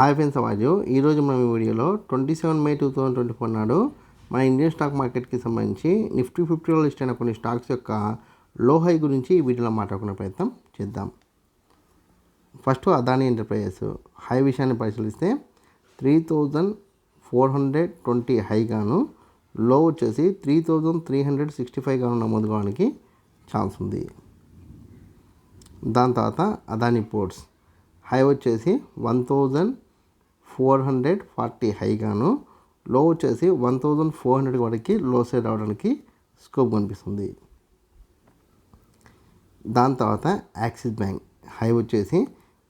Hi friends అవాజు ఈరోజు మనం ఈ వీడియోలో twenty seven May two thousand twenty four నాడు మన ఇండియన్ స్టాక్ మార్కెట్కి సంబంధించి నిఫ్టీ ఫిఫ్టీలో లిస్ట్ అయిన కొన్ని స్టాక్స్ యొక్క లో హై గురించి ఈ వీడియోలో మాట్లాడుకునే ప్రయత్నం చేద్దాం. ఫస్ట్ అదానీ ఎంటర్ప్రైజెస్ హై విషయాన్ని పరిశీలిస్తే three thousand four hundred twenty హైగాను లో వచ్చేసి three thousand three hundred sixty five గాను నమోదు కావడానికి ఛాన్స్ ఉంది. దాని తర్వాత అదానీ పోర్ట్స్ హై వచ్చేసి one thousand four hundred forty high గాను లో వచ్చేసి వన్ థౌజండ్ ఫోర్ హండ్రెడ్ వరకు లో సైడ్ అవడానికి స్కోప్ కనిపిస్తుంది. దాని తర్వాత యాక్సిస్ బ్యాంక్ హై వచ్చేసి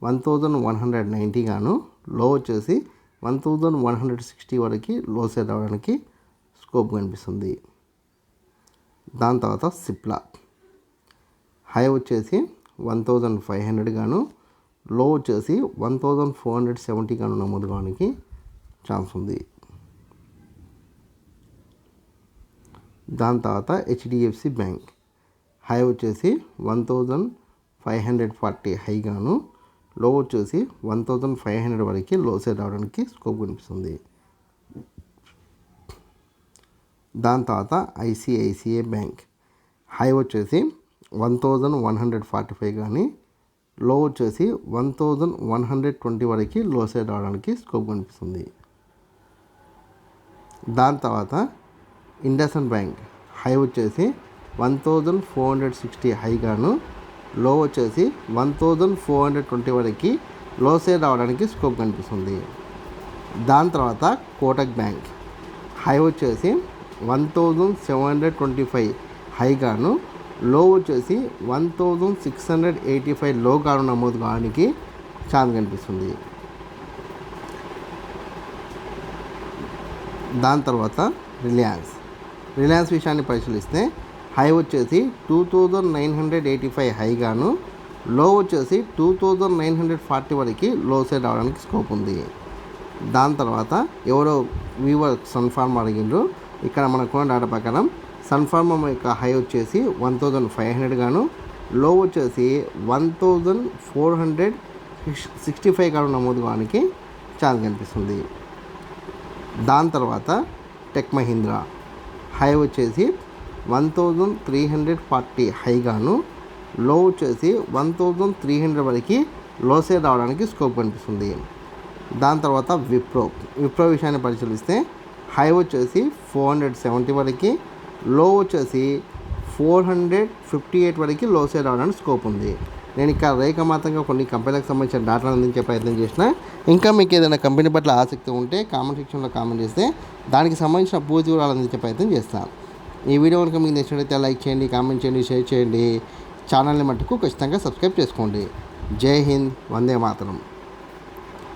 one thousand one hundred ninety గాను. లో వచ్చేసి one thousand one hundred sixty వరకు లో సైడ్ అవ్వడానికి స్కోప్ కనిపిస్తుంది. దాని తర్వాత సిప్లా హై వచ్చేసి వన్ థౌజండ్ ఫైవ్ హండ్రెడ్ గాను. లో వచ్చేసి one thousand four hundred seventy గాను నమోదు కావడానికి ఛాన్స్ ఉంది. దాని తర్వాత హెచ్డిఎఫ్సి బ్యాంక్. హై వచ్చేసి one thousand five hundred forty హైగాను లో వచ్చేసి వన్ థౌజండ్ ఫైవ్ హండ్రెడ్ వరకు లో సైడ్ రావడానికి స్కోప్ కనిపిస్తుంది. దాని తర్వాత ఐసిఐసిఐ బ్యాంక్. హై వచ్చేసి one thousand one hundred forty five కానీ లో వచ్చేసి one thousand one hundred twenty వరకు లో సైడ్ రావడానికి స్కోప్ కనిపిస్తుంది. దాని తర్వాత ఇండసన్ బ్యాంక్ హై వచ్చేసి one thousand four hundred sixty హైగాను లో వచ్చేసి one thousand four hundred twenty వరకు లో సైడ్ రావడానికి స్కోప్ కనిపిస్తుంది. దాని తర్వాత కోటక్ బ్యాంక్ హై వచ్చేసి one thousand seven hundred twenty five హైగాను లో వచ్చేసి one thousand six hundred eighty ఫైవ్లో గాను నమోదు కావడానికి ఛాన్స్ కనిపిస్తుంది. దాని తర్వాత రిలయన్స్. రిలయన్స్ విషయాన్ని పరిశీలిస్తే హై వచ్చేసి two thousand nine hundred eighty five high గాను లో వచ్చేసి two thousand nine hundred forty వరకు లో సైడ్ రావడానికి స్కోప్ ఉంది. దాని తర్వాత ఎవరో వీవర్ సన్ఫార్మ్ అడిగిండ్రు. ఇక్కడ మనకున్న డేటా ప్రకారం సన్ఫార్మ్ యొక్క హై వచ్చేసి వన్ థౌజండ్ ఫైవ్ హండ్రెడ్ గాను లో వచ్చేసి one thousand four hundred sixty five గాను నమోదు కావడానికి ఛాన్స్ కనిపిస్తుంది. దాని తర్వాత టెక్ మహీంద్రా హై వచ్చేసి one thousand three hundred forty high గాను లో వచ్చేసి వన్ థౌజండ్ త్రీ హండ్రెడ్ వరకు లోసే రావడానికి స్కోప్ కనిపిస్తుంది. దాని తర్వాత విప్రో విప్రో విషయాన్ని పరిశీలిస్తే హై వచ్చేసి ఫోర్ హండ్రెడ్ సెవెంటీ వరకు లో వచ్చేసి ఫోర్ హండ్రెడ్ ఫిఫ్టీ ఎయిట్ వరకు లో సైడ్ రావడానికి స్కోప్ ఉంది. నేను ఇక్కడ రేఖమాతంగా కొన్ని కంపెనీలకు సంబంధించిన డేటాను అందించే ప్రయత్నం చేసిన ఇంకా మీకు ఏదైనా కంపెనీ పట్ల ఆసక్తి ఉంటే కామెంట్ సెక్షన్లో కామెంట్ చేస్తే దానికి సంబంధించిన పూర్తి వివరాలు అందించే ప్రయత్నం చేస్తాను ఈ వీడియో కనుక మీకు నచ్చినట్లయితే లైక్ చేయండి కామెంట్ చేయండి షేర్ చేయండి. ఛానల్ని మట్టుకు ఖచ్చితంగా సబ్స్క్రైబ్ చేసుకోండి. జై హింద్ వందే మాతరం.